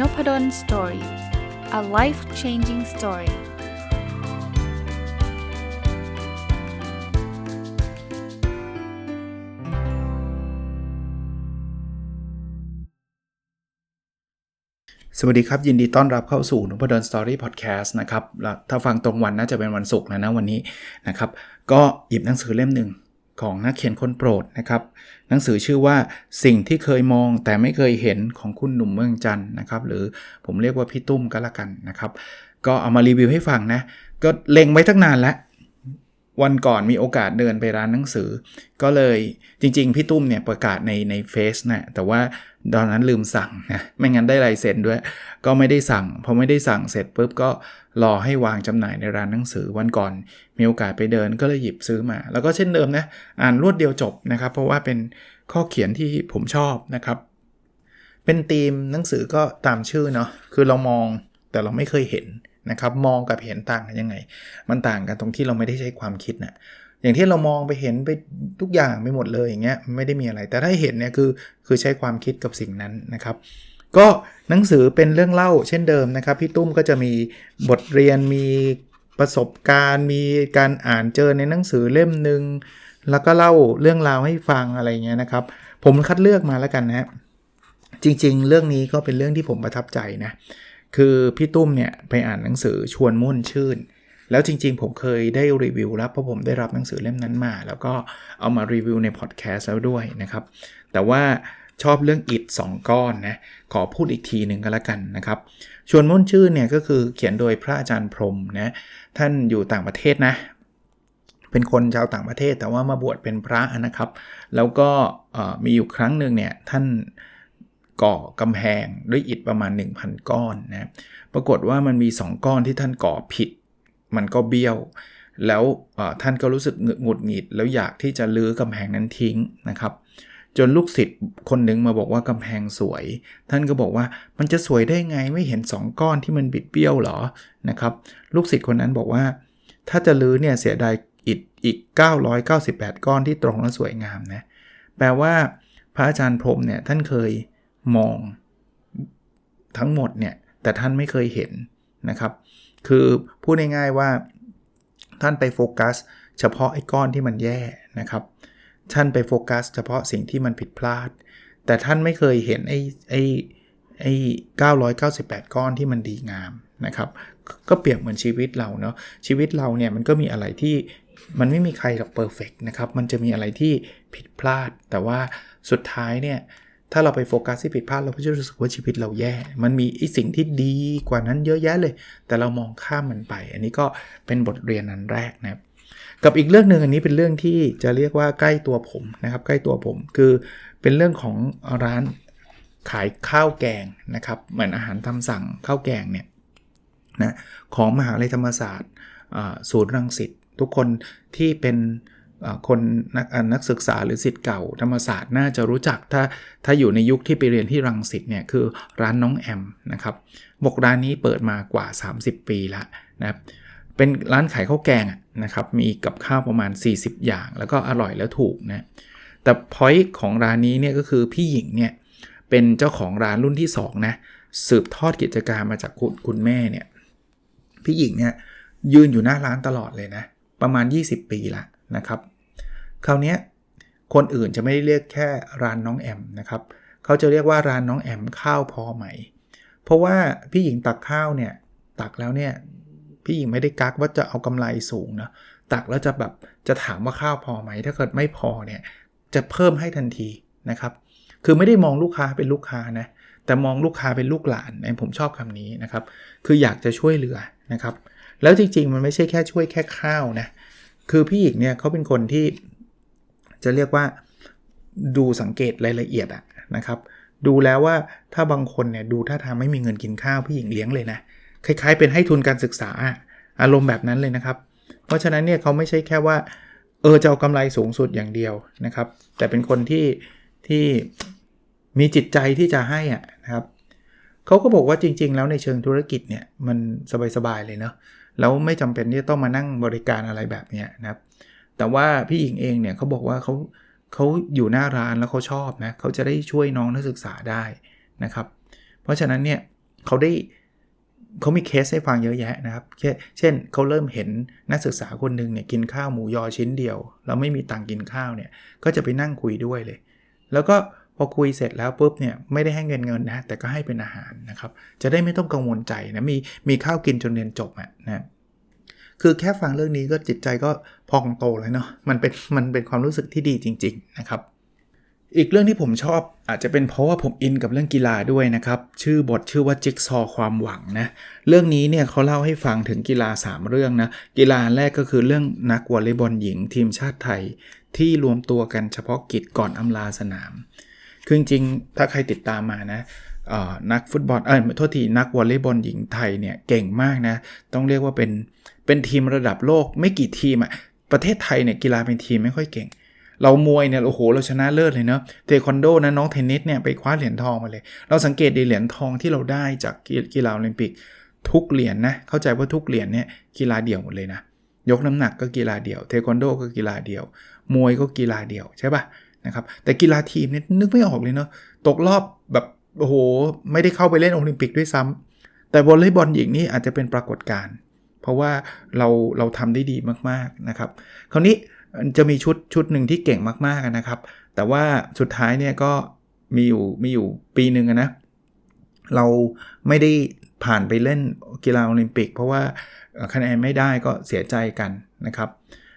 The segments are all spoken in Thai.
n o p ด d o สตอรี่ a life changing story สวัสดีครับ ยินดีต้อนรับเข้าสู่นุพดลสตอรี่พอดแคสต์นะครับถ้าฟังตรงวันน่าจะเป็นวันศุกร์แล้วนะวันนี้นะครับ ก็หยิบหนังสือเล่มหนึ่ง ของนักเขียนคนโปรดนะครับ หนังสือชื่อว่าสิ่งที่เคยมองแต่ไม่เคยเห็นของคุณหนุ่มเมืองจันนะครับ หรือผมเรียกว่าพี่ตุ้มก็แล้วกันนะครับ ก็เอามารีวิวให้ฟังนะ ก็เล็งไว้ตั้งนานแล้ว วันก่อนมีโอกาสเดินไปร้านหนังสือ ก็เลยจริง ๆ พี่ตุ้มเนี่ยประกาศในในเฟซนะแต่ว่าตอนนั้นลืมสั่งนะไม่งั้นได้ลายเซ็นด้วย ก็ไม่ได้สั่งพอไม่ได้สั่งเสร็จปุ๊บก็รอให้วางจำหน่ายในร้านหนังสือวันก่อน มีโอกาสไปเดินก็เลยหยิบซื้อมา แล้วก็เช่นเดิมนะอ่านรวดเดียวจบนะครับ เพราะว่าเป็นข้อเขียนที่ผมชอบนะครับ เป็นธีมหนังสือก็ตามชื่อเนาะคือเรามองแต่เราไม่เคยเห็น นะครับมองกับเห็นต่างกันยังไง มันต่างกันตรงที่เราไม่ได้ใช้ความคิดนะอย่างที่เรามองไปเห็นไปทุกอย่างไปหมดเลยอย่างเงี้ยไม่ได้มีอะไร แต่ถ้าเห็นเนี่ยคือคือใช้ความคิดกับสิ่งนั้นนะครับก็หนังสือเป็นเรื่องเล่าเช่นเดิมนะครับพี่ตุ้มก็จะมีบทเรียนมีประสบการณ์ มีการอ่านเจอในหนังสือเล่มหนึ่งแล้วก็เล่าเรื่องราวให้ฟังอะไรเงี้ยนะครับ ผมคัดเลือกมาแล้วกันนะจริงๆ เรื่องนี้ก็เป็นเรื่องที่ผมประทับใจนะ คือพี่ตุ้มเนี่ยไปอ่านหนังสือชวนมุ่นชื่น แล้วจริงๆ ผมเคยได้รีวิวแล้วเพราะผมได้รับหนังสือเล่มนั้นมา แล้วก็เอามารีวิวในพอดแคสต์แล้วด้วยนะครับ แต่ว่าชอบเรื่องอิฐ2ก้อนนะขอพูดอีกทีหนึ่งก็แล้วกันนะครับ ชวนมุ่นชื่อเนี่ยก็คือเขียนโดยพระอาจารย์พรมนะท่านอยู่ต่างประเทศนะเป็นคนชาวต่างประเทศแต่ว่ามาบวชเป็นพระนะครับ แล้วก็มีอยู่ครั้งหนึ่งเนี่ยท่าน ก่อกำแพงด้วยอิฐประมาณ 1,000 ก้อนนะปรากฏว่ามันมี 2 ก้อนที่ท่านก่อผิด มันก็เบี้ยว แล้วท่านก็รู้สึกหงุดหงิด แล้วอยากที่จะลื้อกำแพงนั้นทิ้งนะครับ จนลูกศิษย์คนหนึ่งมาบอกว่ากำแพงสวย ท่านก็บอกว่ามันจะสวยได้ไงไม่เห็น 2 ก้อนที่มันบิดเบี้ยวหรอนะครับ ลูกศิษย์คนนั้นบอกว่า ถ้าจะลื้อเนี่ยเสียดายอิฐอีก 998 ก้อนที่ตรงและสวยงามนะแปลว่าพระอาจารย์พรมเนี่ยท่านเคย มองทั้งหมดเนี่ยแต่ท่านไม่เคยเห็นนะครับ คือพูดง่ายๆว่าท่านไปโฟกัส เฉพาะไอ้ก้อนที่มันแย่นะครับ ท่านไปโฟกัส เฉพาะสิ่งที่มันผิดพลาด แต่ท่านไม่เคยเห็นไอ้ไอ้ไอ้998 ก้อนที่มันดีงามนะครับ ก็เปรียบเหมือนชีวิตเราเนาะชีวิตเราเนี่ยมันก็มีอะไรที่มันไม่มีใครหรอกเพอร์เฟกนะครับ มันจะมีอะไรที่ผิดพลาด แต่ว่าสุดท้ายเนี่ย ถ้าเราไปโฟกัสที่ผิดพลาดเราก็จะรู้สึกว่าชีวิตเราแย่ มันมีไอสิ่งที่ดีกว่านั้นเยอะแยะเลย แต่เรามองข้ามมันไป อันนี้ก็เป็นบทเรียนนั้นแรกนะครับ กับอีกเรื่องหนึ่งอันนี้เป็นเรื่องที่จะเรียกว่าใกล้ตัวผมนะครับ ใกล้ตัวผมคือเป็นเรื่องของร้านขายข้าวแกงนะครับ เหมือนอาหารทำสั่งข้าวแกงเนี่ยนะของมหาลัยธรรมศาสตร์ศูนย์รังสิตทุกคนที่เป็น คนนักนักศึกษาหรือสิทธิ์เก่าธรรมศาสตร์น่าจะรู้จักถ้าถ้าอยู่ในยุคที่ไปเรียนที่รังสิตเนี่ยคือร้านน้องแอมนะครับบอกร้านนี้เปิดมากว่า 30 ปีแล้วนะครับเป็นร้านขายข้าวแกงนะครับมีกับข้าวประมาณ 40 อย่าง แล้วก็อร่อยแล้วถูกนะแต่พอยต์ของร้านนี้เนี่ยก็คือพี่หญิงเนี่ยเป็นเจ้าของร้านรุ่นที่2นะสืบทอดกิจการมาจากคุณคุณแม่เนี่ยพี่หญิงเนี่ยยืนอยู่หน้าร้านตลอดเลยนะประมาณ 20 ปีละนะครับ คราวนี้คนอื่นจะไม่ได้เรียกแค่ร้านน้องแอมนะครับเขาจะเรียกว่าร้านน้องแอมข้าวพอไหม เพราะว่าพี่หญิงตักข้าวเนี่ยตักแล้วเนี่ยพี่หญิงไม่ได้กักว่าจะเอากำไรสูงนะตักแล้วจะแบบจะถามว่าข้าวพอไหม ถ้าเกิดไม่พอเนี่ยจะเพิ่มให้ทันทีนะครับ คือไม่ได้มองลูกค้าเป็นลูกค้านะแต่มองลูกค้าเป็นลูกหลานผมชอบคำนี้นะครับ คืออยากจะช่วยเหลือนะครับ แล้วจริงๆ มันไม่ใช่แค่ช่วยแค่ข้าวนะ คือพี่หญิงเนี่ยเขาเป็นคนที่ จะเรียกว่าดูสังเกตรายละเอียดอะนะครับ ดูแล้วว่าถ้าบางคนเนี่ยดูท่าทางไม่มีเงินกินข้าวพี่หญิงเลี้ยงเลยนะ คล้ายๆ เป็นให้ทุนการศึกษาอารมณ์แบบนั้นเลยนะครับ เพราะฉะนั้นเนี่ยเขาไม่ใช่แค่ว่าเออจะเอากำไรสูงสุดอย่างเดียวนะครับ แต่เป็นคนที่ที่มีจิตใจที่จะให้อะนะครับเขาก็บอกว่าจริง ๆ แล้วในเชิงธุรกิจเนี่ยมันสบายๆเลยเนาะแล้วไม่จำเป็นที่ต้องมานั่งบริการอะไรแบบนี้นะครับ แต่ว่าพี่หญิงเองเนี่ยเขาบอกว่าเขาเขาอยู่หน้าร้านแล้วเขาชอบนะเขาจะได้ช่วยน้องนักศึกษาได้นะครับ เพราะฉะนั้นเนี่ยเขาได้เขามีเคสให้ฟังเยอะแยะนะครับ เช่นเขาเริ่มเห็นนักศึกษาคนหนึ่งเนี่ยกินข้าวหมูยอชิ้นเดียว แล้วไม่มีตังกินข้าวเนี่ยก็จะไปนั่งคุยด้วยเลย แล้วก็พอคุยเสร็จแล้วปุ๊บเนี่ยไม่ได้ให้เงินเงินนะแต่ก็ให้เป็นอาหารนะครับ จะได้ไม่ต้องกังวลใจนะมีมีข้าวกินจนเรียนจบอะนะ คือแค่ฟังเรื่องนี้ก็จิตใจก็พองโตเลยเนาะมันเป็นมันเป็นความรู้สึกที่ดีจริง ๆ นะครับ อีกเรื่องที่ผมชอบอาจจะเป็นเพราะว่าผมอินกับเรื่องกีฬาด้วยนะครับ ชื่อบทชื่อว่าจิ๊กซอความหวังนะเรื่องนี้เนี่ยเขาเล่าให้ฟังถึงกีฬา 3 เรื่องนะกีฬาแรกก็คือเรื่องนักวอลเลย์บอลหญิงทีมชาติไทย ที่รวมตัวกันเฉพาะกิจก่อนอำลาสนามคือจริงๆถ้าใครติดตามมานะนักฟุตบอลเออโทษทีนักวอลเลย์บอลหญิงไทยเนี่ยเก่งมากนะต้องเรียกว่าเป็น เป็นทีมระดับโลกไม่กี่ทีมอะประเทศไทยเนี่ยกีฬาเป็นทีมไม่ค่อยเก่ง เรามวยเนี่ยโอ้โหเราชนะเลิศเลยเนาะเทควันโดนะน้องเทนนิสเนี่ยไปคว้าเหรียญทองมาเลย เราสังเกตดีเหรียญทองที่เราได้จากกีฬาโอลิมปิกทุกเหรียญนนะเข้าใจว่าทุกเหรียญเนี่ยกีฬาเดี่ยวหมดเลยนะยกน้ำหนักก็กีฬาเดี่ยว เทควันโดก็กีฬาเดี่ยว มวยก็กีฬาเดี่ยวใช่ปะนะครับแต่กีฬาทีมเนี่ยนึกไม่ออกเลยเนาะตกรอบแบบโอ้โหไม่ได้เข้าไปเล่นโอลิมปิกด้วยซ้ำแต่วอลเลย์บอลหญิงนี่อาจจะเป็นปรากฏการณ์ เพราะว่าเราเราทำได้ดีมากๆนะครับ คราวนี้จะมีชุดชุดหนึ่งที่เก่งมากๆนะครับ แต่ว่าสุดท้ายเนี่ยก็มีอยู่มีอยู่ปีหนึ่งนะ เราไม่ได้ผ่านไปเล่นกีฬาโอลิมปิก เพราะว่าคะแนนไม่ได้ก็เสียใจกันนะครับ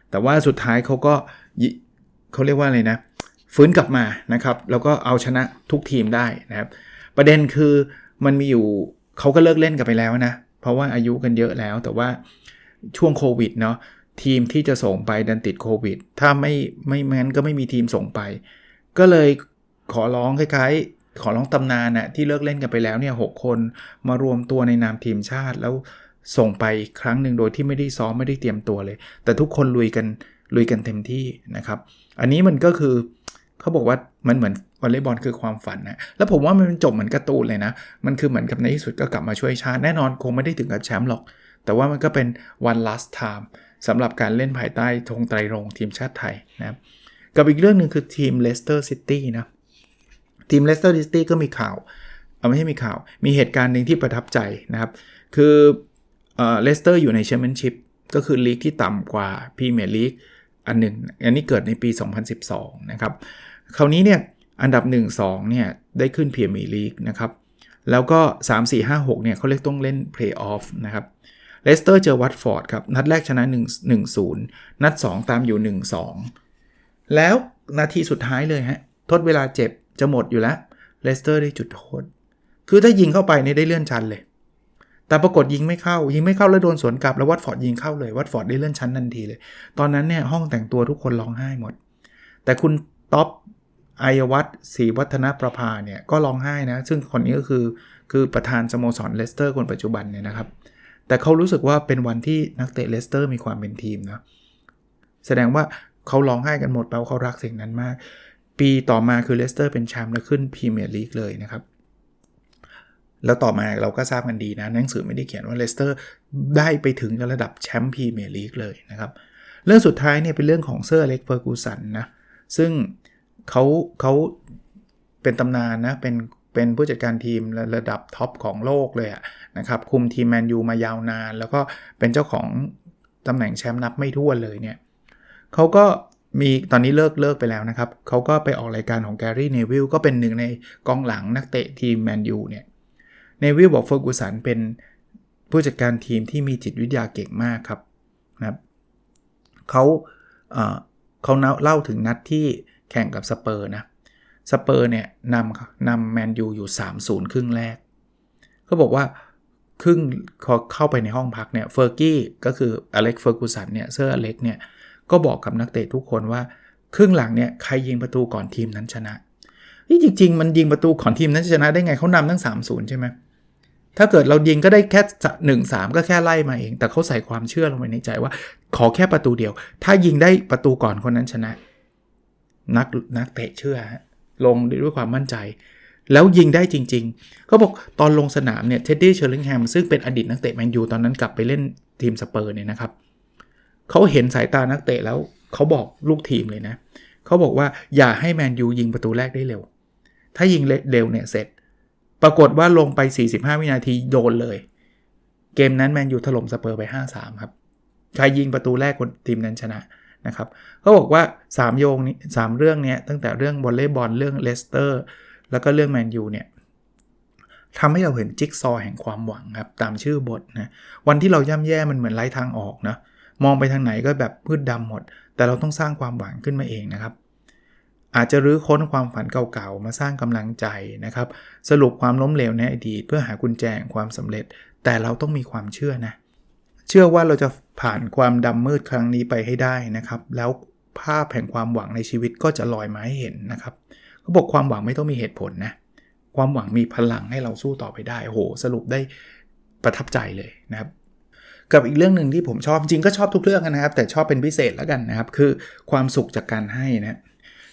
แต่ว่าสุดท้ายเขาก็เขาเรียกว่าอะไรนะฟื้นกลับมานะครับ แล้วก็เอาชนะทุกทีมได้นะครับ ประเด็นคือมันมีอยู่เขาก็เลิกเล่นกันไปแล้วนะ เพราะว่าอายุกันเยอะแล้ว แต่ว่าช่วงโควิดเนาะทีมที่จะส่งไปดันติดโควิด ถ้าไม่ไม่งั้นก็ไม่มีทีมส่งไป ก็เลยขอร้องคล้ายๆ ขอร้องตำนานนะที่เลิกเล่นกันไปแล้วเนี่ยหคนมารวมตัวในนามทีมชาติ แล้วส่งไปครั้งหนึ่งโดยที่ไม่ได้ซ้อมไม่ได้เตรียมตัวเลย แต่ทุกคนลุยกันลุยกันเต็มที่นะครับ อันนี้มันก็คือเขาบอกว่ามันเหมือน วอลเลย์บอลคือความฝันนะแล้วผมว่ามันจบเหมือนการ์ตูนเลยนะ มันคือเหมือนกับในที่สุดก็กลับมาช่วยชาติ แน่นอนคงไม่ได้ถึงกับแชมป์หรอก แต่ว่ามันก็เป็น one last time สำหรับการเล่นภายใต้ธงไตรรงทีมชาติไทยนะครับกับอีกเรื่องหนึ่งคือทีมเลสเตอร์ซิตี้นะทีมเลสเตอร์ซิตี้ก็มีข่าวเอาไม่ใช่มีข่าว มีเหตุการณ์หนึ่งที่ประทับใจนะครับ คือเลสเตอร์อยู่ในแชมเปี้ยนชิพก็คือลีกที่ต่ำกว่าพรีเมียร์ลีกอันหนึ่ง อันนี้เกิดในปี 2012 นะครับ คราวนี้เนี่ย อันดับ 1-2เนี่ยได้ขึ้นพรีเมียร์ลีกนะครับ แล้วก็ 3 4 5 6เนี่ยเขาเรียกต้องเล่นเพลย์ออฟนะครับเลสเตอร์เจอวัตฟอร์ดครับ นัดแรกชนะ 1 1 0 นัด 2 ตามอยู่ 1 2 แล้วนาทีสุดท้ายเลยฮะ ทดเวลาเจ็บจะหมดอยู่แล้วเลสเตอร์ได้จุดโทษ คือถ้ายิงเข้าไปเนี่ยได้เลื่อนชั้นเลย แต่ปรากฏยิงไม่เข้า ยิงไม่เข้าแล้วโดนสวนกลับ แล้ววัตฟอร์ดยิงเข้าเลย วัตฟอร์ดได้เลื่อนชั้นทันทีเลย ตอนนั้นเนี่ยห้องแต่งตัวทุกคนร้องไห้หมด แต่คุณท็อป ไอยวัตศรีวัฒนประภาเนี่ยก็ร้องไห้นะ ซึ่งคนนี้ก็คือคือประธานสโมสรเลสเตอร์คนปัจจุบันเนี่ยนะครับ แต่เขารู้สึกว่าเป็นวันที่นักเตะเลสเตอร์มีความเป็นทีมนะแสดงว่าเขาร้องไห้กันหมดแปลว่าเขารักสิ่งนั้นมาก ปีต่อมาคือเลสเตอร์เป็นแชมป์และขึ้นพรีเมียร์ลีกเลยนะครับ แล้วต่อมาเราก็ทราบกันดีนะหนังสือไม่ได้เขียนว่าเลสเตอร์ได้ไปถึงระดับแชมป์พรีเมียร์ลีกเลยนะครับเรื่องสุดท้ายเนี่ยเป็นเรื่องของเซอร์เล็กเฟอร์กูสันนะซึ่งเเขาเขาเป็นตำนานนะ เป็นเป็นผู้จัดการทีมระดับท็อปของโลกเลยนะครับ คุมทีมแมนยูมายาวนาน แล้วก็เป็นเจ้าของตำแหน่งแชมป์นับไม่ถ้วนเลยเนี่ยเขาก็มีตอนนี้เลิกเลิกไปแล้วนะครับ เขาก็ไปออกรายการของแกรี่เนวิลก็เป็นหนึ่งในกองหลังนักเตะทีมแมนยูเนี่ยเนวิลบอกเฟอร์กูสันเป็นผู้จัดการทีมที่มีจิตวิทยาเก่งมากครับนะครับเขาเขาเล่าถึงนัดที่ แข่งกับสเปอร์นะสเปอร์เนี่ยนำนำแมนยูอยู่ 3-0 ครึ่งแรกเขาบอกว่าครึ่งพอเข้าไปในห้องพักเนี่ยเฟอร์กี้ก็คืออเล็กเฟอร์กูสันเนี่ยเซอร์อเล็กเนี่ยก็บอกกับนักเตะทุกคนว่า ครึ่งหลังเนี่ยใครยิงประตูก่อนทีมนั้นชนะนี่จริง ๆ มันยิงประตูก่อนทีมนั้นชนะได้ไงเขานำตั้ง 3-0 ใช่ไหมถ้าเกิดเรายิงก็ได้แค่หนึ่งสามก็แค่ไล่มาเอง แต่เขาใส่ความเชื่อลงไปในใจว่า ขอแค่ประตูเดียว ถ้ายิงได้ประตูก่อนคนนั้นชนะ นักนักเตะเชื่อลงด้วยความมั่นใจ แล้วยิงได้จริงๆ เขาบอกตอนลงสนามเนี่ยเท็ดดี้เชอร์ลิงแฮมซึ่งเป็นอดีตนักเตะแมนยูตอนนั้นกลับไปเล่นทีมสเปอร์เนี่ยนะครับเขาเห็นสายตานักเตะแล้วเขาบอกลูกทีมเลยนะเขาบอกว่าอย่าให้แมนยูยิงประตูแรกได้เร็ว ถ้ายิงเร็วเนี่ยเสร็จ ปรากฏว่าลงไป 45 วินาทีโดนเลย เกมนั้นแมนยูถล่มสเปอร์ไป 5-3 ครับใครยิงประตูแรกคนทีมนั้นชนะ นะครับเขาบอกว่า 3 โยงนี้3เรื่องนี้ตั้งแต่เรื่องบอลเล่บอลเรื่องเลสเตอร์แล้วก็เรื่องแมนยูเนี่ยทำให้เราเห็นจิ๊กซอแห่งความหวังครับตามชื่อบทนะวันที่เราย่ำแย่มันเหมือนไร้ทางออกนะมองไปทางไหนก็แบบพืชดำหมด แต่เราต้องสร้างความหวังขึ้นมาเองนะครับ อาจจะรื้อค้นความฝันเก่าๆ มาสร้างกำลังใจนะครับ สรุปความล้มเหลวในอดีตเพื่อหากุญแจแห่งความสำเร็จ แต่เราต้องมีความเชื่อนะเเชื่อว่าเราจะผ่านความดำมืดครั้งนี้ไปให้ได้นะครับ แล้วภาพแห่งความหวังในชีวิตก็จะลอยมาให้เห็นนะครับเขาบอกความหวังไม่ต้องมีเหตุผลนะความหวังมีพลังให้เราสู้ต่อไปได้โห สรุปได้ประทับใจเลยนะครับ กับอีกเรื่องหนึ่งที่ผมชอบจริงก็ชอบทุกเรื่องนะครับ แต่ชอบเป็นพิเศษแล้วกันนะครับ คือความสุขจากการให้นะ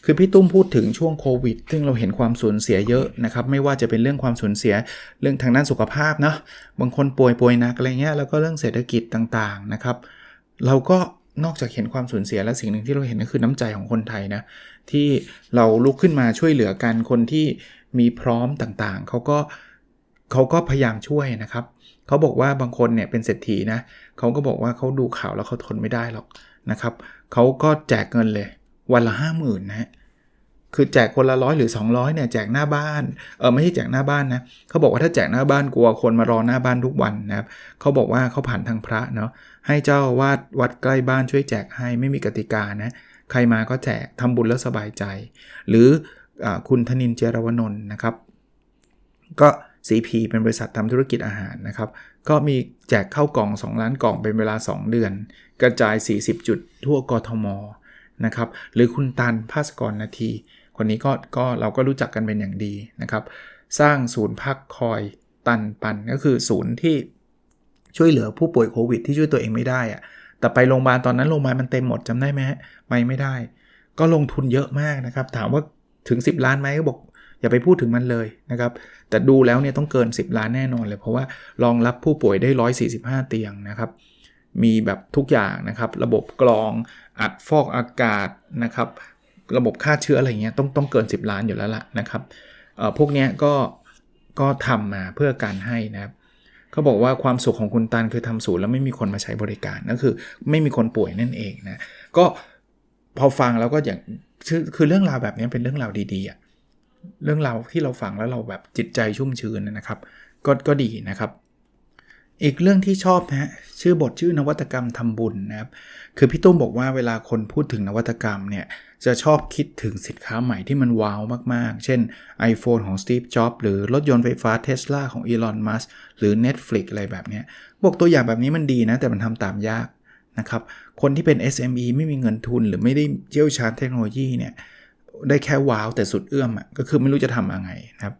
คือพี่ตุ้มพูดถึงช่วงโควิด ซึ่งเราเห็นความสูญเสียเยอะนะครับ ไม่ว่าจะเป็นเรื่องความสูญเสียเรื่องทางด้านสุขภาพเนาะบางคนป่วยป่วยหนักอะไรเงี้ย แล้วก็เรื่องเศรษฐกิจต่างๆนะครับ เราก็นอกจากเห็นความสูญเสียแล้วสิ่งหนึ่งที่เราเห็นก็คือน้ำใจของคนไทยนะที่เราลุกขึ้นมาช่วยเหลือกันคนที่มีพร้อมต่างๆเขาก็เขาก็พยายามช่วยนะครับเขาบอกว่าบางคนเนี่ยเป็นเศรษฐีนะเขาก็บอกว่าเขาดูข่าวแล้วเขาทนไม่ได้หรอกนะครับเขาก็แจกเงินเลย วันละห้าหมื่นนะ คือแจกคนละร้อยหรือ 200เนี่ยแจกหน้าบ้าน เออไม่ใช่แจกหน้าบ้านนะเขาบอกว่าถ้าแจกหน้าบ้านกลัวคนมารอหน้าบ้านทุกวันนะครับเขาบอกว่าเขาผ่านทางพระเนาะให้เจ้าวาดวัดใกล้บ้านช่วยแจกให้ไม่มีกติกานะใครมาก็แจกทำบุญแล้วสบายใจ หรืออคุณธนินเจรวนนท์นะครับ ก็ CP เป็นบริษัททำธุรกิจอาหารนะครับ ก็มีแจกเข้ากล่อง 2 ล้านกล่องเป็นเวลา 2 เดือน กระจาย 40 จุดทั่วกทม นะครับหรือคุณตันภาสกรนาที คนนี้ก็ก็เราก็รู้จักกันเป็นอย่างดีนะครับ สร้างศูนย์พักคอยตันปันก็คือศูนย์ที่ช่วยเหลือผู้ป่วยโควิดที่ช่วยตัวเองไม่ได้อะแต่ไปโรงพยาบาลตอนนั้นโรงพยาบาลมันเต็มหมดจำได้ไหมไปไม่ได้ ก็ลงทุนเยอะมากนะครับ ถามว่าถึง 10 ล้านไหมก็บอกอย่าไปพูดถึงมันเลยนะครับ แต่ดูแล้วเนี่ยต้องเกิน 10 ล้านแน่นอนเลย เพราะว่ารองรับผู้ป่วยได้ 145 เตียงนะครับ มีแบบทุกอย่างนะครับ ระบบกรอง อัดฟอกอากาศนะครับ ระบบฆ่าเชื้ออะไรเงี้ยต้องต้องเกิน 10 ล้านอยู่แล้วล่ะนะครับพวกนี้ก็ก็ทำมาเพื่อการให้นะครับเขาบอกว่าความสุขของคุณตันคือทำศูนย์แล้วไม่มีคนมาใช้บริการนั่นคือ ไม่มีคนป่วยนั่นเองนะก็พอฟังแล้วก็อย่างคือคือเรื่องราวแบบนี้เป็นเรื่องราวดีๆอะเรื่องราวที่เราฟังแล้วเราแบบจิตใจชุ่มชื้นนะครับ ก็ก็ดีนะครับ อีกเรื่องที่ชอบนะชื่อบทชื่อนวัตกรรมทำบุญนะครับ คือพี่ตุ้มบอกว่าเวลาคนพูดถึงนวัตกรรมเนี่ย จะชอบคิดถึงสินค้าใหม่ที่มันว้าวมากๆ เช่น iPhone ของ Steve Jobs หรือรถยนต์ไฟฟ้า Tesla ของ Elon Musk หรือ Netflix อะไรแบบนี้บอกตัวอย่างแบบนี้มันดีนะ แต่มันทำตามยากนะครับ คนที่เป็น SME ไม่มีเงินทุน หรือไม่ได้เชี่ยวชาญเทคโนโลยีเนี่ยได้แค่ว้าวแต่สุดเอื้อมอะก็คือไม่รู้จะทำยังไงนะครับ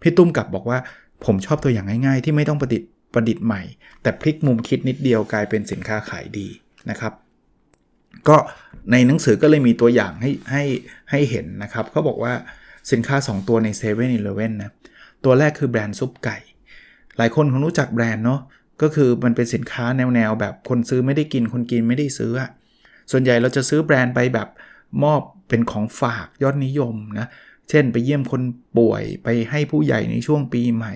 พี่ตุ้มกลับบอกว่าผมชอบตัวอย่างง่าย ๆ ที่ไม่ต้องประดิษฐ์ ประดิษฐ์ใหม่ แต่พลิกมุมคิดนิดเดียวกลายเป็นสินค้าขายดีนะครับ ก็ในหนังสือก็เลยมีตัวอย่างให้ให้ให้เห็นนะครับเขาบอกว่าสินค้า 2 ตัวใน7 e เ e ่ e อนะตัวแรกคือแบรนด์ซุปไก่ หลายคนคงรู้จักแบรนด์เนาะก็คือมันเป็นสินค้าแนวแนวแบบคนซื้อไม่ได้กินคนกินไม่ได้ซื้อ ส่วนใหญ่เราจะซื้อแบรนด์ไปแบบมอบเป็นของฝากยอดนิยมนะ เช่นไปเยี่ยมคนป่วยไปให้ผู้ใหญ่ในช่วงปีใหม่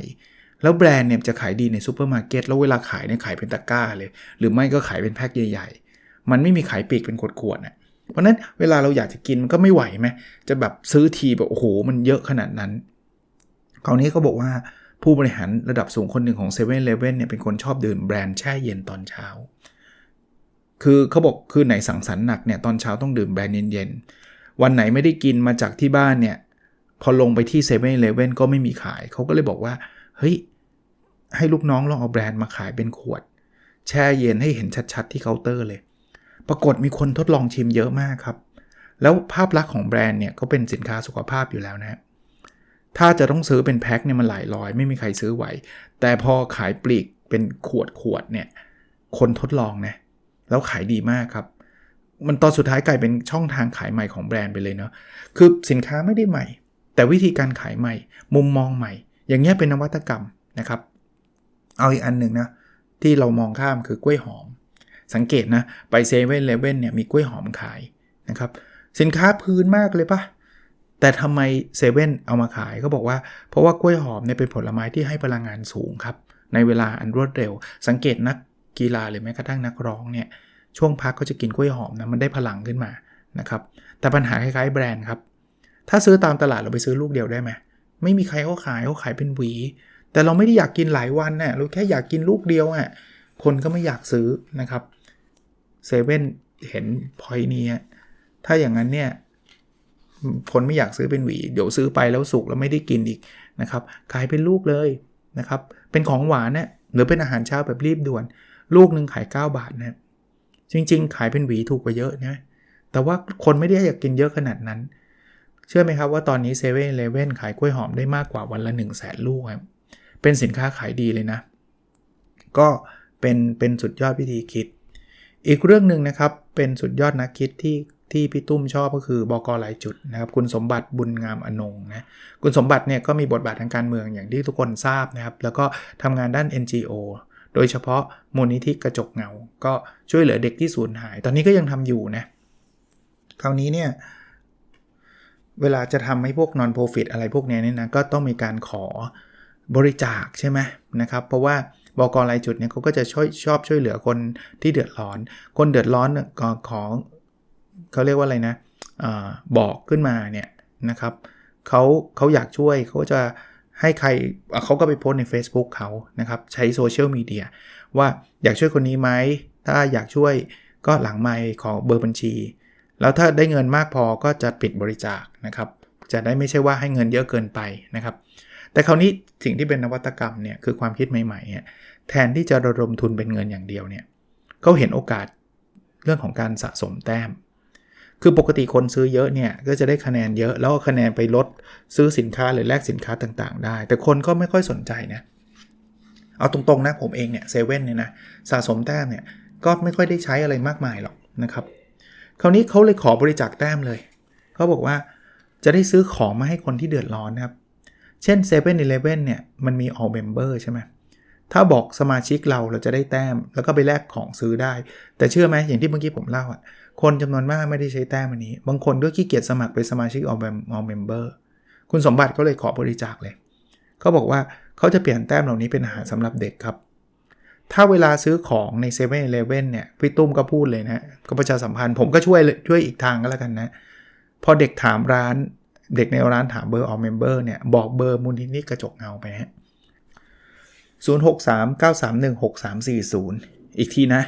แล้วแบรนด์เนี่ยจะขายดีในซูเปอร์มาร์เก็ตแล้วเวลาขายเนี่ยขายเป็นตะกร้าเลย หรือไม่ก็ขายเป็นแพ็คใหญ่ๆ มันไม่มีขายปีกเป็นขวดๆนะเพราะนั้นเวลาเราอยากจะกินมันก็ไม่ไหวไหมจะแบบซื้อทีแบบโอ้โหมันเยอะขนาดนั้นคราวนี้เขาบอกว่าผู้บริหารระดับสูงคนหนึ่งของ7 e เ e ่ e อเนี่ยเป็นคนชอบดื่มแบรนด์แช่เย็นตอนเช้า คือเขาบอกคือไหนสังสรรค์หนักเนี่ยตอนเช้าต้องดื่มแบรนด์เย็นๆ วันไหนไม่ได้กินมาจากที่บ้านเนี่ยพอลงไปที่7 e เ e ่ e อก็ไม่มีขาย เขาก็เลยบอกว่า เฮ้ย ให้ลูกน้องลองเอาแบรนด์มาขายเป็นขวด แช่เย็นให้เห็นชัดๆที่เคาน์เตอร์เลย ปรากฏมีคนทดลองชิมเยอะมากครับ แล้วภาพลักษณ์ของแบรนด์เนี่ยก็เป็นสินค้าสุขภาพอยู่แล้วนะ ถ้าจะต้องซื้อเป็นแพ็คเนี่ยมันหลายร้อย ไม่มีใครซื้อไหว แต่พอขายปลีกเป็นขวดขวดเนี่ย คนทดลองนะ แล้วขายดีมากครับมันตอนสุดท้ายกลายเป็นช่องทางขายใหม่ของแบรนด์ไปเลยเนาะ คือสินค้าไม่ได้ใหม่ แต่วิธีการขายใหม่ มุมมองใหม่ อย่างเงี้ยเป็นนวัตกรรมนะครับ เอาอีกอันหนึ่งนะที่เรามองข้ามคือกล้วยหอม สังเกตนะไปเซเว่นเลเว่นเนี่ยมีกล้วยหอมขายนะครับสินค้าพื้นมากเลยปะแต่ทำไมเซเว่นเอามาขายเขาบอกว่า เพราะว่ากล้วยหอมเนี่ยเป็นผลไม้ที่ให้พลังงานสูงครับ ในเวลาอันรวดเร็ว สังเกตนักกีฬาหรือแม้กระทั่งนักร้องเนี่ยช่วงพักก็จะกินกล้วยหอมนะมันได้พลังขึ้นมานะครับแต่ปัญหาคล้ายๆแบรนด์ครับถ้าซื้อตามตลาดเราไปซื้อลูกเดียวได้ไหม ไม่มีใครเขาขายเขาขายเป็นหวี แต่เราไม่ได้อยากกินหลายวันนะ่ะเราแค่อยากกินลูกเดียวอะคนก็ไม่อยากซื้อนะครับเซเว่นเห็นพอยนี้ถ้าอย่างนั้นเนี่ยคนไม่อยากซื้อเป็นหวี เดี๋ยวซื้อไปแล้วสุกแล้วไม่ได้กินอีกนะครับขายเป็นลูกเลยนะครับเป็นของหวานเนี่ยหรือเป็นอาหารเช้าแบบรีบด่วน ลูกหนึ่งขาย 9 บาทนะจริง ๆ ขายเป็นหวีถูกกว่าเยอะนะแต่ว่าคนไม่ได้อยากกินเยอะขนาดนั้น เชื่อไหมครับว่าตอนนี้เซเว่นเลเว่นขายกล้วยหอมได้มากกว่าวันละ 1 0 0 0 0แสนลูกครับ เป็นสินค้าขายดีเลยนะ ก็เป็นเป็นสุดยอดวิธีคิด อีกเรื่องหนึ่งนะครับ เป็นสุดยอดนักคิดที่ที่พี่ตุ้มชอบก็คือบอกหลายจุดนะครับ คุณสมบัติบุญงามอนงนะ คุณสมบัติเนี่ยก็มีบทบาททางการเมืองอย่างที่ทุกคนทราบนะครับ แล้วก็ทำงานด้าน NGO โดยเฉพาะมูลนิธิกระจกเงา ก็ช่วยเหลือเด็กที่สูญหาย ตอนนี้ก็ยังทำอยู่นะ คราวนี้เนี่ยเเวลาจะทำให้พวก non profit อะไรพวกนี้เนี่ยนะก็ต้องมีการขอบริจาคใช่ไหมนะครับ เพราะว่าบกรายจุดเนี่ยเขาก็จะช่วยชอบช่วยเหลือคนที่เดือดร้อน คนเดือดร้อนก็ขอเขาเรียกว่าอะไรนะอบอกขึ้นมาเนี่ยนะครับเขาเขาอยากช่วยเขาจะให้ใครเขาก็ไปโพสใน Facebook เขานะครับใช้โซเชียลมีเดียว่าอยากช่วยคนนี้ไหม ถ้าอยากช่วยก็หลังไมค์ขอเบอร์บัญชี แล้วถ้าได้เงินมากพอก็จะปิดบริจาคนะครับ จะได้ไม่ใช่ว่าให้เงินเยอะเกินไปนะครับ แต่คราวนี้สิ่งที่เป็นนวัตกรรมเนี่ยคือความคิดใหม่ๆแทนที่จะระดมทุนเป็นเงินอย่างเดียวเนี่ยเขาเห็นโอกาสเรื่องของการสะสมแต้ม คือปกติคนซื้อเยอะเนี่ยก็จะได้คะแนนเยอะแล้วคะแนนไปลดซื้อสินค้าหรือแลกสินค้าต่างๆ ได้ แต่คนก็ไม่ค่อยสนใจนะเอาตรงๆนะผมเองเนี่ยเซเว่นเนี่ยนะสะสมแต้มเนี่ยก็ไม่ค่อยได้ใช้อะไรมากมายหรอกนะครับ คราวนี้เขาเลยขอบริจาคแต้มเลย เขาบอกว่าจะได้ซื้อของมาให้คนที่เดือดร้อนนะครับ เช่น7 e เ e ่ e อเนี่ย มันมี all member ใช่ไหมถ้าบอกสมาชิกเราเราจะได้แต้ม แล้วก็ไปแลกของซื้อได้ แต่เชื่อไหมอย่างที่เมื่อกี้ผมเล่าอะคนจำนวนมากไม่ได้ใช้แต้มอันนี้ บางคนก็ขี้เกียจสมัครเป็นสมาชิกออมออมเมมเบอร์คุณสมบัติก็เลยขอบริจาคเลย เขาบอกว่าเขาจะเปลี่ยนแต้มเหล่านี้เป็นอาหารสำหรับเด็กครับ ถ้าเวลาซื้อของใน7 e เ e ่ e อเนี่ยพี่ตุ้มก็พูดเลยนะก็ประชาสัมพันธ์ผมก็ช่วยช่วยอีกทางก็แล้วกันนะ พอเด็กถามร้านเด็กในร้านถามเบอร์ออมเมมเบอร์เนี่ย บอกเบอร์มูลนิธิกระจกเงาไปฮะ0 6 3 9 3 1 6 3 4 0 อีกทีนะ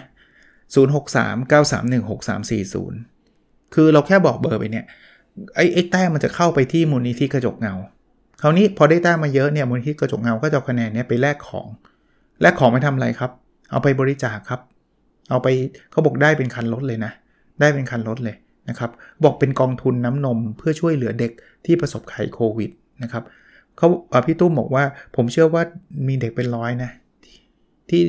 0639316340 คือเราแค่บอกเบอร์ไปเนี่ยไอ้ไอ้แต้มมันจะเข้าไปที่มูลนิธิกระจกเงาคราวนี้พอได้แต้มมาเยอะเนี่ยมูลนิธิกระจกเงาก็จะคะแนนเนี้ยไปแลกของ แลกของไปทำอะไรครับ เอาไปบริจาคครับ เอาไปเขาบอกได้เป็นคันรถเลยนะ ได้เป็นคันรถเลยนะครับ บอกเป็นกองทุนน้ำนมเพื่อช่วยเหลือเด็กที่ประสบภัยโควิดนะครับเขาพี่ตุ้มบอกว่าผมเชื่อว่ามีเด็กเป็นร้อยนะที่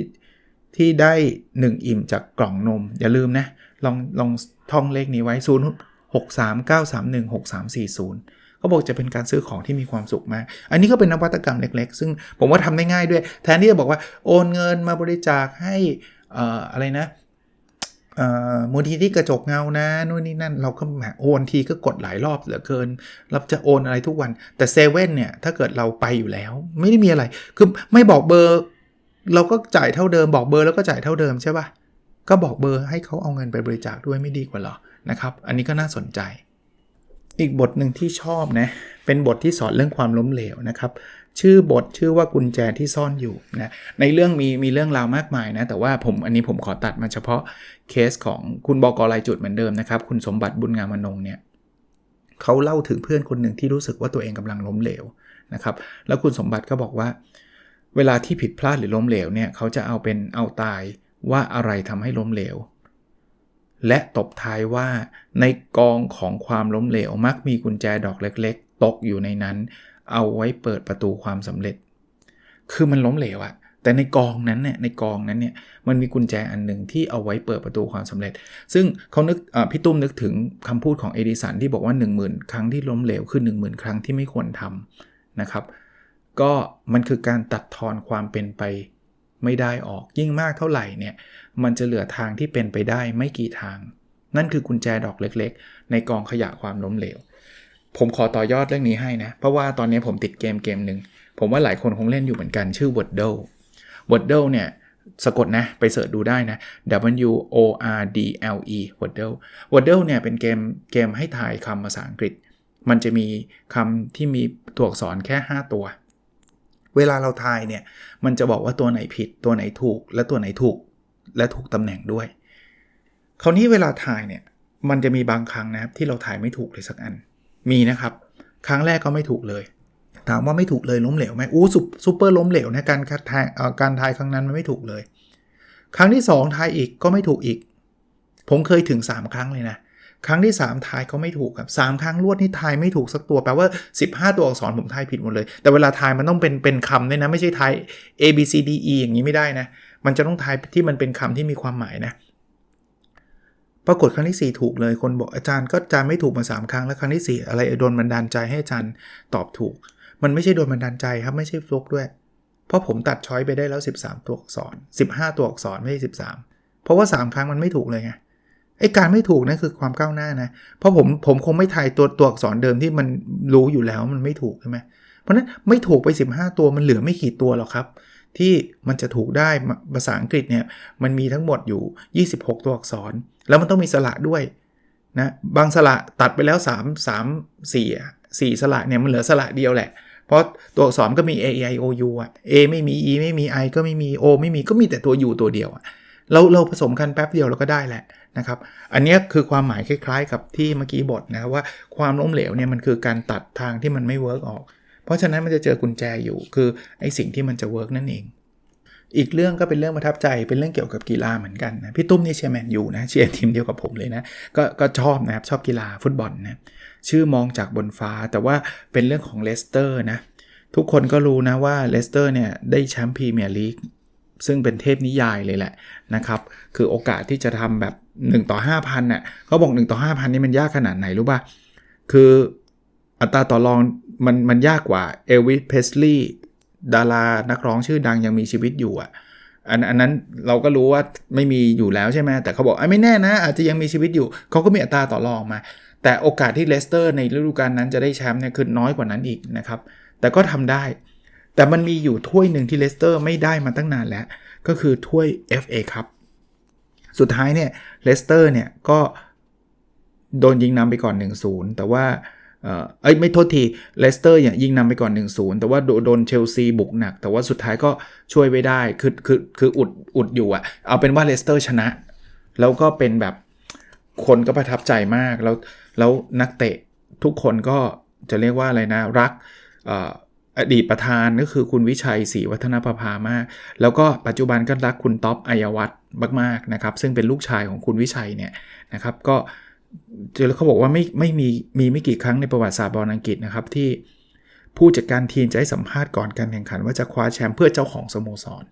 ที่ได้ 1 อิ่มจากกล่องนม อย่าลืมนะ ลองลองท่องเลขนี้ไว้ 0 6 3 9 3 1 6 3 4 0 เขาบอกจะเป็นการซื้อของที่มีความสุขมาก อันนี้ก็เป็นนวัตกรรมเล็ก ๆ ซึ่งผมว่าทำได้ง่ายด้วย แทนที่จะบอกว่าโอนเงินมาบริจาคให้อะไรนะมูลทีที่กระจกเงานะนู่นนี่นั่นเราก็แหมโอนทีก็กดหลายรอบเหลือเกินเราจะโอนอะไรทุกวันแต่เซเว่นเนี่ยถ้าเกิดเราไปอยู่แล้ว ไม่ได้มีอะไร คือไม่บอกเบอร์ เราก็จ่ายเท่าเดิมบอกเบอร์แล้วก็จ่ายเท่าเดิมใช่ปะ่ะก็บอกเบอร์ให้เขาเอาเงินไปบริจาคด้วยไม่ดีกว่าหรอนะครับ อันนี้ก็น่าสนใจ อีกบทหนึ่งที่ชอบนะ เป็นบทที่สอนเรื่องความล้มเหลวนะครับ ชื่อบทชื่อว่ากุญแจที่ซ่อนอยู่นะ ในเรื่องมีมีเรื่องราวมากมายนะ แต่ว่าผมอันนี้ผมขอตัดมาเฉพาะเคสของคุณบอกรายจุดเหมือนเดิมนะครับ คุณสมบัติบุญงามนงเนี่ยเขาเล่าถึงเพื่อนคนหนึ่งที่รู้สึกว่าตัวเองกำลังล้มเหลวนะครับ แล้วคุณสมบัติก็บอกว่า เวลาที่ผิดพลาดหรือล้มเหลวเนี่ยเขาจะเอาเป็นเอาตายว่าอะไรทำให้ล้มเหลว และตบท้ายว่าในกองของความล้มเหลวมักมีกุญแจดอกเล็ก ๆ ตกอยู่ในนั้น เอาไว้เปิดประตูความสำเร็จ คือมันล้มเหลวอะแต่ในกองนั้นเนี่ยในกองนั้นเนี่ยมันมีกุญแจอันหนึ่งที่เอาไว้เปิดประตูความสำเร็จ ซึ่งเขานึกพี่ตุ้มนึกถึงคำพูดของเอดิสันที่บอกว่า 1 0,000 ครั้งที่ล้มเหลวคือ1 0,000 ครั้งที่ไม่ควรทำนะครับ ก็มันคือการตัดทอนความเป็นไปไม่ได้ออกยิ่งมากเท่าไหร่เนี่ย มันจะเหลือทางที่เป็นไปได้ไม่กี่ทาง นั่นคือกุญแจดอกเล็กๆ ในกองขยะความล้มเหลว ผมขอต่อยอดเรื่องนี้ให้นะ เพราะว่าตอนนี้ผมติดเกมเกมหนึ่งผมว่าหลายคนคงเล่นอยู่เหมือนกันชื่อ Wordle Wordle เนี่ยสะกดนะ ไปเสิร์ชดูได้นะ W O R D L E Wordle Wordle เนี่ยเป็นเกมเกมให้ทายคำภาษาอังกฤษ มันจะมีคำที่มีตัวอักษรแค่ 5 ตัว เวลาเราทายเนี่ย มันจะบอกว่าตัวไหนผิดตัวไหนถูกและตัวไหนถูก และถูกตำแหน่งด้วย คราวนี้เวลาทายเนี่ยมันจะมีบางครั้งนะครับที่เราทายไม่ถูกเลยสักอัน มีนะครับ ครั้งแรกก็ไม่ถูกเลย ถามว่าไม่ถูกเลยล้มเหลวไหมอู้ซูเปอร์ล้มเหลวนะการทายการทายครั้งนั้นมันไม่ถูกเลย ครั้งที่2ทายอีกก็ไม่ถูกอีก ผมเคยถึง 3 ครั้งเลยนะครั้งที่ 3ทายก็ไม่ถูกครับสครั้งรวดนี่ทายไม่ถูกสักตัวแปลว่า 15 ตัวอักษรผมทายผิดหมดเลย แต่เวลาทายมันต้องเป็นเป็นคำด้วยนะ ไม่ใช่ทาย A B C D E อย่างนี้ไม่ได้นะ มันจะต้องทายที่มันเป็นคำที่มีความหมายนะปรากฏครั้งที่ 4 ถูกเลยคนบอกอาจารย์ก็อาจารย์ไม่ถูกมา 3 ครั้งแล้วครั้งที่ 4 อะไรโดนบันดาลใจให้อาจารย์ตอบถูก มันไม่ใช่โดนบันดาลใจครับไม่ใช่ฟลุกด้วย เพราะผมตัดช้อยไปได้แล้ว 13 ตัวอักษร 15 ตัวอักษรไม่ใช่13 เพราะว่า 3 ครั้งมันไม่ถูกเลยไงไอการไม่ถูกนั่นคือความก้าวหน้านะ เพราะผมผมคงไม่ทายตัวตัวอักษรเดิมที่มันรู้อยู่แล้วมันไม่ถูกใช่ไหมเพราะนั้นไม่ถูกไป 15 ตัวมันเหลือไม่กี่ตัวหรอกครับ ที่มันจะถูกได้ภาษาอังกฤษเนี่ยมันมีทั้งหมดอยู่ 26 ตัวอักษร แล้วมันต้องมีสระด้วยนะบางสระตัดไปแล้ว 3 3 4 4 สระเนี่ยมันเหลือสระเดียวแหละ เพราะตัวอักษรก็มี A I O U อะ A ไม่มี E ไม่มี I ก็ไม่มี O ไม่มีก็มีแต่ตัว U ตัวเดียวอะเราเราผสมกันแป๊บเดียวเราก็ได้แหละนะครับ อันนี้คือความหมายคล้ายๆ กับที่เมื่อกี้บทนะว่าความล้มเหลวเนี่ยมันคือการตัดทางที่มันไม่เวิร์กออก เพราะฉะนั้นมันจะเจอกุญแจอยู่ คือไอ้สิ่งที่มันจะเวิร์กนั่นเอง อีกเรื่องก็เป็นเรื่องประทับใจเป็นเรื่องเกี่ยวกับกีฬาเหมือนกันนะพี่ตุ้มนี่เชียร์แมนยูนะเชียร์ทีมเดียวกับผมเลยนะก็ก็ชอบนะครับชอบกีฬาฟุตบอลนะชื่อมองจากบนฟ้าแต่ว่าเป็นเรื่องของเลสเตอร์นะทุกคนก็รู้นะว่าเลสเตอร์เนี่ยได้แชมป์พรีเมียร์ลีกซึ่งเป็นเทพนิยายเลยแหละนะครับ คือโอกาสที่จะทำแบบ 1 ต่อ 5,000น่ะเขาบอก 1 ต่อ 5,000 นี่มันยากขนาดไหนรู้ป่ะ คืออัตราต่อรอง มันมันยากกว่าเอลวิสเพสลีย์ดารานักร้องชื่อดังยังมีชีวิตอยู่อะอันอันนั้นเราก็รู้ว่าไม่มีอยู่แล้วใช่ไหมแต่เขาบอกไอ้ไม่แน่นะ อาจจะยังมีชีวิตอยู่ เขาก็มีอัตราต่อรองมา แต่โอกาสที่เลสเตอร์ในฤดูกาลนั้นจะได้แชมป์เนี่ยคือน้อยกว่านั้นอีกนะครับ แต่ก็ทำได้ แต่มันมีอยู่ถ้วยหนึ่งที่เลสเตอร์ไม่ได้มาตั้งนานแล้ว ก็คือถ้วย FA ครับ สุดท้ายเนี่ยเลสเตอร์เนี่ยก็โดนยิงนำไปก่อน 1-0 แต่ว่า เอ้ยไม่โทษทีเลสเตอร์เนี่ยยิงนำไปก่อน 1-0 แต่ว่าโดนเชลซีบุกหนัก แต่ว่าสุดท้ายก็ช่วยไว้ได้ คือคือคืออุดอุดอยู่อะเอาเป็นว่าเลสเตอร์ชนะ แล้วก็เป็นแบบคนก็ประทับใจมาก แล้วแล้วนักเตะทุกคนก็จะเรียกว่าอะไรนะ รักอดีตประธานก็คือคุณวิชัยศรีวัฒนประภามาก แล้วก็ปัจจุบันก็รักคุณท็อปอัยวัฒน์มากๆนะครับ ซึ่งเป็นลูกชายของคุณวิชัยเนี่ยนะครับ ก็ เจอแล้วเขาบอกว่าไม่ไม่มีมีไม่กี่ครั้งในประวัติศาสตร์บอลอังกฤษนะครับที่ผู้จัดการทีมจะให้สัมภาษณ์ก่อนการแข่งขัน ว่าจะคว้าแชมป์เพื่อเจ้าของสโมสร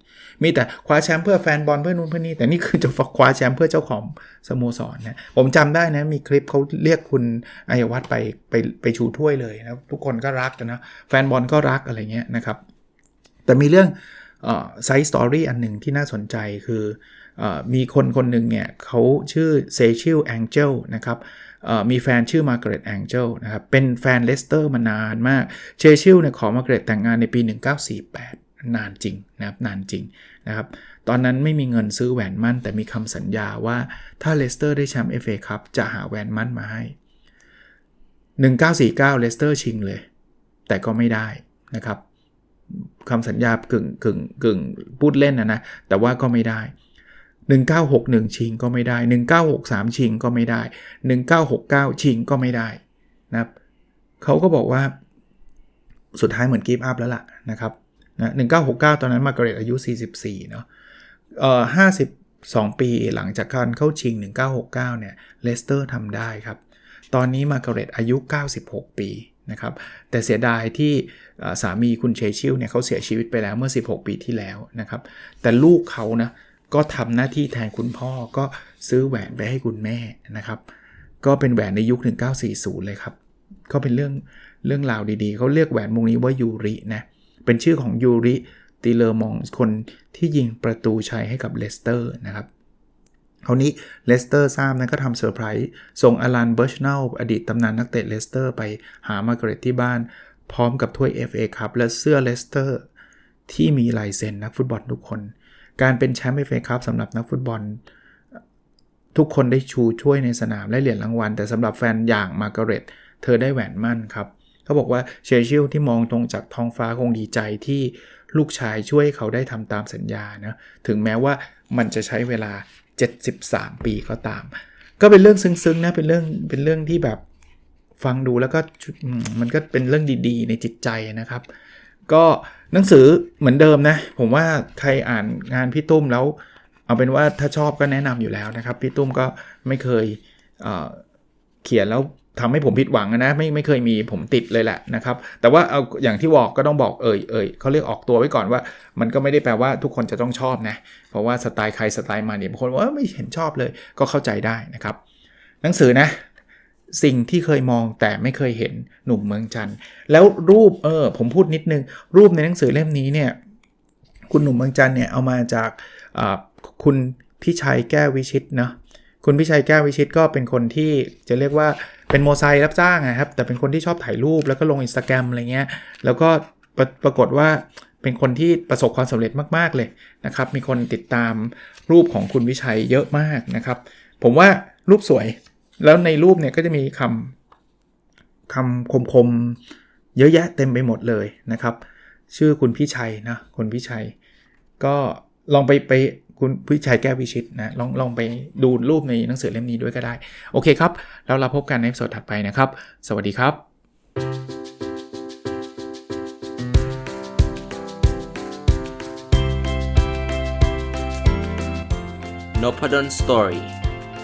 มีแต่คว้าแชมป์เพื่อแฟนบอลเพื่อนู้นเพื่อนี่แต่นี่คือจะคว้าแชมป์เพื่อเจ้าของสโมสรนะผมจำได้นะมีคลิปเขาเรียกคุณอัยวัฒน์ไปไปไปชูถ้วยเลยนะทุกคนก็รักนะแฟนบอลก็รักอะไรเงี้ยนะครับ แต่มีเรื่องไซส์สตอรี่อันหนึ่งที่น่าสนใจคือ มีคนคนหนึ่งเนี่ยเขาชื่อเซชิลแองเจลนะครับมีแฟนชื่อมาร์เกรตแองเจลนะครับ เป็นแฟนเลสเตอร์มานานมาก เชชิลเนี่ยขอมาร์เกรตแต่งงานในปี 1948 นานจริงนะครับ นานจริงนะครับ ตอนนั้นไม่มีเงินซื้อแหวนมั่น แต่มีคำสัญญาว่าถ้าเลสเตอร์ได้แชมป์เอฟเอคัพจะหาแหวนมั่นมาให้ 1949 เลสเตอร์ชิงเลย แต่ก็ไม่ได้นะครับคำสัญญากึ่งกึ่งกึ่งพูดเล่นนะนะ แต่ว่าก็ไม่ได้ 1961 ชิงก็ไม่ได้ 1963 ชิงก็ไม่ได้ 1969 ชิงก็ไม่ได้นะครับเขาก็บอกว่าสุดท้ายเหมือนกีฟอัพแล้วล่ะนะครับนะ1969 ตอนนั้นมาร์กเร็ตอายุ 44 เนาะเอ่อ52 ปีหลังจากการเข้าชิง 1969 เนี่ยเลสเตอร์ทำได้ครับ ตอนนี้มาร์กเร็ตอายุ 96 ปีนะครับแต่เสียดายที่สามีคุณเชชิลเนี่ยเขาเสียชีวิตไปแล้วเมื่อ 16 ปีที่แล้วนะครับ แต่ลูกเขานะ ก็ทำหน้าที่แทนคุณพ่อก็ซื้อแหวนไปให้คุณแม่นะครับ ก็เป็นแหวนในยุค 1940 เลยครับ ก็เป็นเรื่องเรื่องราวดีๆ เขาเรียกแหวนวงนี้ว่ายูรินะ เป็นชื่อของยูริติเลอร์มองคนที่ยิงประตูชัยให้กับเลสเตอร์นะครับคราวนี้เลสเตอร์ทราบนะก็ทำเซอร์ไพรส์ส่งอลันเบิร์ชเนลอดีตตำนานนักเตะเลสเตอร์ไปหามาร์กรตที่บ้าน พร้อมกับถ้วย FA ครับและเสื้อเลสเตอร์ที่มีลายเซ็นนักฟุตบอลทุกคน การเป็นแชมป์ FA ครับสำหรับนักฟุตบอล ทุกคนได้ชูช่วยในสนามและเหรียญรางวัล แต่สำหรับแฟนอย่างมาร์กาเร็ตเธอได้แหวนมั่นครับเขาบอกว่าเชชิลที่มองตรงจากท้องฟ้าคงดีใจที่ลูกชายช่วยเขาได้ทำตามสัญญานะถึงแม้ว่ามันจะใช้เวลา 73 ปีก็ตาม ก็เป็นเรื่องซึ้งๆนะเป็นเรื่องเป็นเรื่องที่แบบฟังดูแล้วก็มันก็เป็นเรื่องดีๆ ในจิตใจนะครับ ก็หนังสือเหมือนเดิมนะ ผมว่าใครอ่านงานพี่ตุ้มแล้ว เอาเป็นว่าถ้าชอบก็แนะนำอยู่แล้วนะครับ พี่ตุ้มก็ไม่เคยเเขียนแล้วทำให้ผมผิดหวังนะไม่ไม่เคยมีผมติดเลยแหละนะครับ แต่ว่าเอาอย่างที่บอกก็ต้องบอกเอ่ยเอ่ยเขาเรียกออกตัวไว้ก่อนว่า มันก็ไม่ได้แปลว่าทุกคนจะต้องชอบนะ เพราะว่าสไตล์ใครสไตล์มันเนี่ยบางคนว่าไม่เห็นชอบเลยก็เข้าใจได้นะครับ หนังสือนะ สิ่งที่เคยมองแต่ไม่เคยเห็นหนุ่มเมืองจันทร์แล้วรูปเออผมพูดนิดนึง รูปในหนังสือเล่มนี้เนี่ยคุณหนุ่มเมืองจันทร์เนี่ยเอามาจากคุณพิชัยแก้ววิชิตนะคุณพิชัยแก้ววิชิตก็เป็นคนที่จะเรียกว่าเป็นโมไซรับจ้างนะครับ แต่เป็นคนที่ชอบถ่ายรูปแล้วก็ลงอินสตาแกรมอะไรเงี้ยแล้วก็ปรปรากฏว่าเป็นคนที่ประสบความสำเร็จมากๆเลยนะครับ มีคนติดตามรูปของคุณวิชัยเยอะมากนะครับ ผมว่ารูปสวย แล้วในรูปเนี่ยก็จะมีคำคำคมๆ เยอะแยะเต็มไปหมดเลยนะครับ ชื่อคุณพี่ชัยนะคุณพี่ชัย ก็ลองไปไปคุณพี่ชัยแก้ววิชิตนะลองลองไปดูรูปในหนังสือเล่มนี้ด้วยก็ได้ โอเคครับ แล้วเราพบกันในสดถัดไปนะครับ สวัสดีครับ n o p a d o n Story,